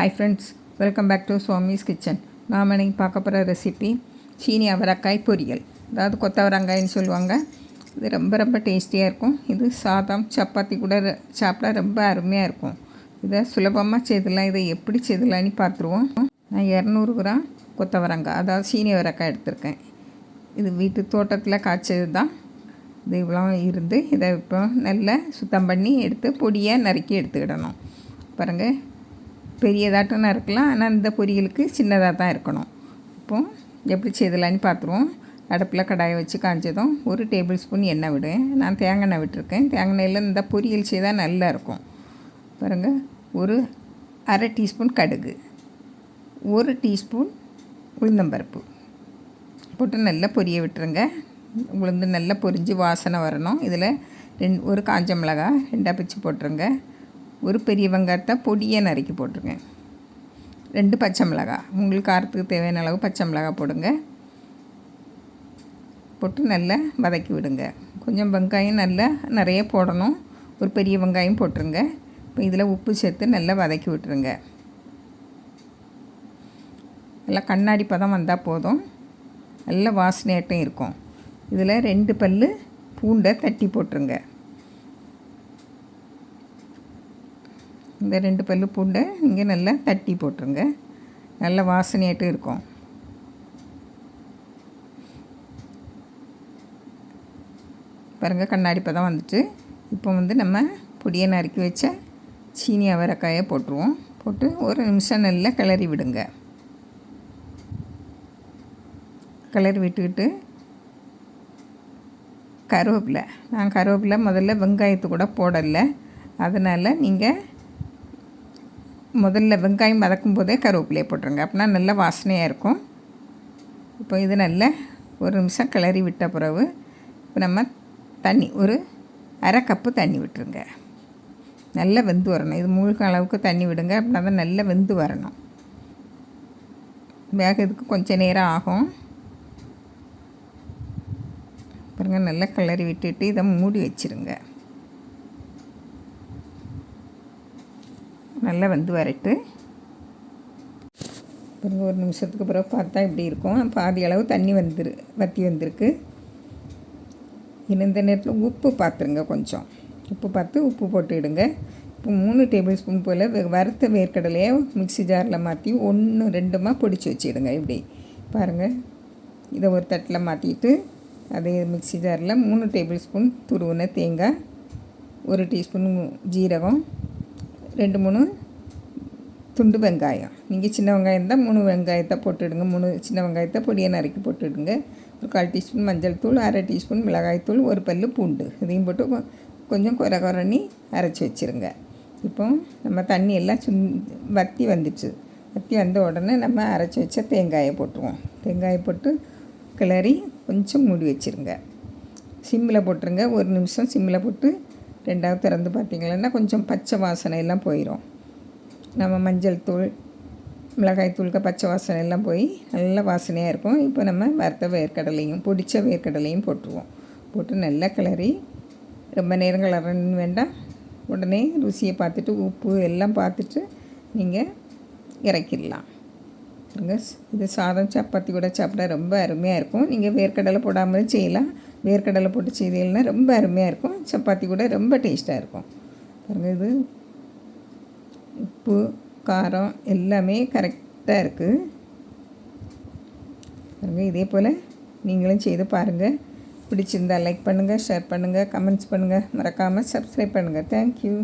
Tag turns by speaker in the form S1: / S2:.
S1: Hi friends welcome back to Swamy's kitchen நாம் இன்னைக்கு பார்க்க போகிற ரெசிபி சீனி அவரக்காய் பொரியல். அதாவது கொத்தவரங்காய்னு சொல்லுவாங்க. இது ரொம்ப ரொம்ப டேஸ்டியாக இருக்கும். இது சாதம் சப்பாத்தி கூட ர- சாப்பிட ரொம்ப அருமையாக இருக்கும். இதை சுலபமாக செய்தலாம் இதை எப்படி செய்தலான்னு பார்த்துருவோம். நான் இரநூறு கிராம் கொத்தவரங்காய் அதாவது சீனி அவரக்காய் எடுத்திருக்கேன். இது வீட்டு தோட்டத்தில் காய்ச்சது தான் இது இவ்வளோ இருந்து இதை இப்போ நல்லா சுத்தம் பண்ணி எடுத்து பொடியாக நறுக்கி எடுத்துக்கிடணும். பாருங்கள் பெரியதாட்டம் இருக்கலாம். ஆனால் இந்த பொரியலுக்கு சின்னதாக தான் இருக்கணும். இப்போ எப்படி செய்தலான்னு பார்த்துருவோம் அடுப்பில் கடாயை வச்சு காஞ்சதும் ஒரு டேபிள் ஸ்பூன் எண்ணெய் விடுவேன் நான் தேங்காய் எண்ணெய் விட்டுருக்கேன். தேங்காய் எண்ணெயில் இந்த பொரியல் செய்தால் நல்லா இருக்கும். பாருங்கள் ஒரு அரை டீஸ்பூன் கடுகு. ஒரு டீஸ்பூன் உளுந்தம்பருப்பு. போட்டு நல்லா பொரிய விட்டுருங்க. உளுந்து நல்லா பொரிஞ்சு வாசனை வரணும். இதில் ரெண்டு ஒரு காஞ்ச மிளகாய் ரெண்டாக பிச்சு போட்டுருங்க. ஒரு பெரிய வெங்காயத்தை பொடியாக நறுக்கி போட்டுருங்க. ரெண்டு பச்சை மிளகாய் உங்களுக்கு காரத்துக்கு தேவையான அளவு பச்சை மிளகாய் போடுங்க. போட்டு நல்லா வதக்கி விடுங்க. கொஞ்சம் வெங்காயம் நல்லா நிறைய போடணும். ஒரு பெரிய வெங்காயம் போட்டுருங்க. இப்போ இதில் உப்பு சேர்த்து நல்லா வதக்கி விட்டுருங்க. நல்லா கண்ணாடி பதம் வந்தால் போதும். நல்ல வாசனையாட்டம் இருக்கும். இதில் ரெண்டு பல் பூண்டை தட்டி போட்டுருங்க. இந்த ரெண்டு பல்லு பூண்டை இங்கே நல்லா தட்டி போட்டுருங்க. நல்ல வாசனையாட்டம் இருக்கும். பாருங்கள் கண்ணாடி பதம் வந்துட்டு இப்போ வந்து நம்ம பொடியை நறுக்கி வச்ச சீனி அவரைக்காயை போட்டுருவோம். போட்டு ஒரு நிமிஷம் நல்லா கிளறி விடுங்க. கிளறி விட்டுக்கிட்டு கருவேப்பிலை. நான் கருவேப்பிலை முதல்ல வெங்காயத்து கூட போடலை. அதனால் நீங்கள் முதல்ல வெங்காயம் வதக்கும் போதே கருவேப்பிலையை போட்டுருங்க. அப்படின்னா நல்ல வாசனையாக இருக்கும். இப்போ இது நல்ல ஒரு நிமிஷம் கிளறி விட்ட பிறகு இப்போ நம்ம தண்ணி ஒரு அரை கப்பு தண்ணி விட்டுருங்க. நல்லா வெந்து வரணும். இது முழுக்க அளவுக்கு தண்ணி விடுங்க. அப்படின்னா தான் நல்லா வெந்து வரணும். வேகிறதுக்கு கொஞ்சம் நேரம் ஆகும். பாருங்கள் நல்லா கிளறி விட்டுட்டு இதை மூடி வச்சிருங்க. நல்லா வந்து வரட்டு பாருங்க ஒரு நிமிஷத்துக்கு பிறகு பார்த்தா இப்படி இருக்கும். பாதி அளவு தண்ணி வந்துரு வற்றி வந்திருக்கு. இந்த நேரத்தில் உப்பு பார்த்துருங்க கொஞ்சம். உப்பு பார்த்து உப்பு போட்டுவிடுங்க இப்போ மூணு டேபிள் ஸ்பூன் போல் வெ- வறுத்த வேர்க்கடலையை மிக்ஸி ஜாரில் மாற்றி ஒன்று ரெண்டுமா பிடிச்சி வச்சிடுங்க இப்படி. பாருங்கள் இதை ஒரு தட்டில் மாற்றிட்டு அதே மிக்ஸி ஜாரில் மூணு டேபிள் ஸ்பூன் துருவின தேங்காய் ஒரு டீஸ்பூன் ஜீரகம் ரெண்டு மூணு துண்டு வெங்காயம். நீங்கள் சின்ன வெங்காயம் தான் மூணு வெங்காயத்தை போட்டுடுங்க. மூணு சின்ன வெங்காயத்தை பொடியை நறுக்கி போட்டுடுங்க. ஒரு கால் டீஸ்பூன் மஞ்சள் தூள் அரை டீஸ்பூன் மிளகாய்த்தூள் ஒரு பல்லு பூண்டு. இதையும் போட்டு கொஞ்சம் குறை குறணி அரைச்சி வச்சுருங்க. இப்போ நம்ம தண்ணி எல்லாம் சுந் வத்தி வந்துச்சு. வத்தி வந்த உடனே நம்ம அரைச்சி வச்ச தேங்காயை போட்டுருவோம். தேங்காயை போட்டு கிளறி கொஞ்சம் மூடி வச்சுருங்க. சிம்மில் போட்டுருங்க. ஒரு நிமிஷம் சிம்மில் போட்டு ரெண்டாவது திறந்து பார்த்திங்கன்னா கொஞ்சம் பச்சை வாசனை எல்லாம் போயிடும் நம்ம மஞ்சள் தூள் மிளகாய் தூளுக்கு பச்சை வாசனை எல்லாம் போய் நல்ல வாசனையாக இருக்கும். இப்போ நம்ம வறுத்த வேர்க்கடலையும் பிடிச்ச வேர்க்கடலையும் போட்டுருவோம். போட்டு நல்லா கிளறி ரொம்ப நேரம் கிளறன்னு வேண்டாம். உடனே ருசியை பார்த்துட்டு உப்பு எல்லாம் பார்த்துட்டு நீங்கள் இறக்கிடலாம். இது சாதம் சப்பாத்தி கூட சாப்பிட ரொம்ப அருமையாக இருக்கும். நீங்கள் வேர்க்கடலை போடாமலும் செய்யலாம். வேர்க்கடலை போட்டு செய்தீங்கன்னா ரொம்ப அருமையாக இருக்கும். சப்பாத்தி கூட ரொம்ப டேஸ்ட்டாக இருக்கும். பாருங்கள் இது உப்பு காரம் எல்லாமே கரெக்டாக இருக்குது பாருங்கள் இதே போல் நீங்களும் செய்து பாருங்கள் பிடிச்சிருந்தா லைக் பண்ணுங்கள் ஷேர் பண்ணுங்கள் கமெண்ட்ஸ் பண்ணுங்கள் மறக்காமல் சப்ஸ்கிரைப் பண்ணுங்கள் தேங்க்யூ